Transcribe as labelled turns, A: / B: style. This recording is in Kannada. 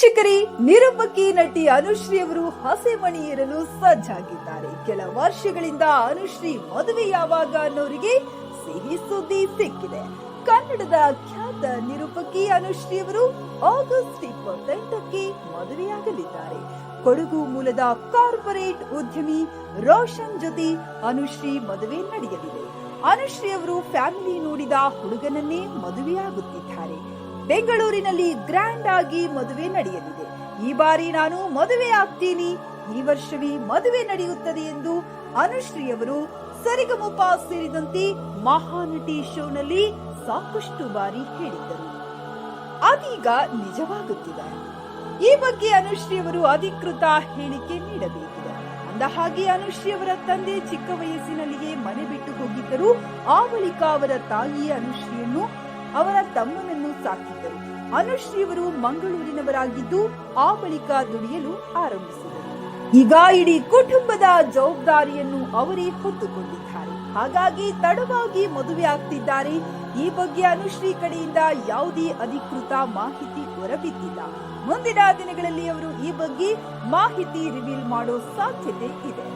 A: ವೀಕ್ಷಕರೇ, ನಿರೂಪಕಿ ನಟಿ ಅನುಶ್ರೀ ಅವರು ಹಸೆಮಣಿ ಇರಲು ಸಜ್ಜಾಗಿದ್ದಾರೆ. ಕೆಲ ವರ್ಷಗಳಿಂದ ಅನುಶ್ರೀ ಮದುವೆ ಯಾವಾಗ ಅನ್ನೋರಿಗೆ ಸಿಹಿ ಸುದ್ದಿ ಸಿಕ್ಕಿದೆ. ಕನ್ನಡದ ಖ್ಯಾತ ನಿರೂಪಕಿ ಅನುಶ್ರೀ ಅವರು ಆಗಸ್ಟ್ ಇಪ್ಪತ್ತೆಂಟಕ್ಕೆ ಮದುವೆಯಾಗಲಿದ್ದಾರೆ. ಕೊಡಗು ಮೂಲದ ಕಾರ್ಪೊರೇಟ್ ಉದ್ಯಮಿ ರೋಷನ್ ಜೊತೆ ಅನುಶ್ರೀ ಮದುವೆ ನಡೆಯಲಿದೆ. ಅನುಶ್ರೀ ಅವರು ಫ್ಯಾಮಿಲಿ ನೋಡಿದ ಹುಡುಗನನ್ನೇ ಮದುವೆಯಾಗುತ್ತಿದ್ದಾರೆ. ಬೆಂಗಳೂರಿನಲ್ಲಿ ಗ್ರ್ಯಾಂಡ್ ಆಗಿ ಮದುವೆ ನಡೆಯಲಿದೆ. ಈ ಬಾರಿ ನಾನು ಮದುವೆ ಆಗ್ತೀನಿ. ಈ ವರ್ಷವೇ ಮದುವೆ ನಡೆಯುತ್ತದೆ ಎಂದು ಅನುಶ್ರೀ ಅವರು ಸರಿಗಮಪ ಸೇರಿದಂತೆ ಮಹಾನಟಿ ಶೋನಲ್ಲಿ ಸಾಕಷ್ಟು ಬಾರಿ ಹೇಳಿದ್ದರು. ಅದೀಗ ನಿಜವಾಗುತ್ತಿದೆ. ಈ ಬಗ್ಗೆ ಅನುಶ್ರೀ ಅವರು ಅಧಿಕೃತ ಹೇಳಿಕೆ ನೀಡಬೇಕಿದೆ. ಅಂದ ಹಾಗೆ ಅನುಶ್ರೀ ಅವರ ತಂದೆ ಚಿಕ್ಕ ವಯಸ್ಸಿನಲ್ಲಿಯೇ ಮನೆ ಬಿಟ್ಟು ಹೋಗಿದ್ದರು ಆ ಬಳಿಕ ಅವರ ತಾಯಿಯ ಅನುಶ್ರೀಯನ್ನು ತಮ್ಮನನ್ನು ಸಾಕಿದ್ದರು. ಅನುಶ್ರೀ ಅವರು ಮಂಗಳೂರಿನವರಾಗಿದ್ದು ಆ ಬಳಿಕ ದುಡಿಯಲು ಆರಂಭಿಸಿದರು. ಈಗ ಇಡೀ ಕುಟುಂಬದ ಜವಾಬ್ದಾರಿಯನ್ನು ಅವರೇ ಹೊತ್ತುಕೊಂಡಿದ್ದಾರೆ. ಹಾಗಾಗಿ ತಡವಾಗಿ ಮದುವೆ ಆಗ್ತಿದ್ದಾರೆ. ಈ ಬಗ್ಗೆ ಅನುಶ್ರೀ ಕಡೆಯಿಂದ ಯಾವುದೇ ಅಧಿಕೃತ ಮಾಹಿತಿ ಹೊರಬಿದ್ದಿಲ್ಲ. ಮುಂದಿನ ದಿನಗಳಲ್ಲಿ ಅವರು ಈ ಬಗ್ಗೆ ಮಾಹಿತಿ ರಿವೀಲ್ ಮಾಡೋ ಸಾಧ್ಯತೆ ಇದೆ.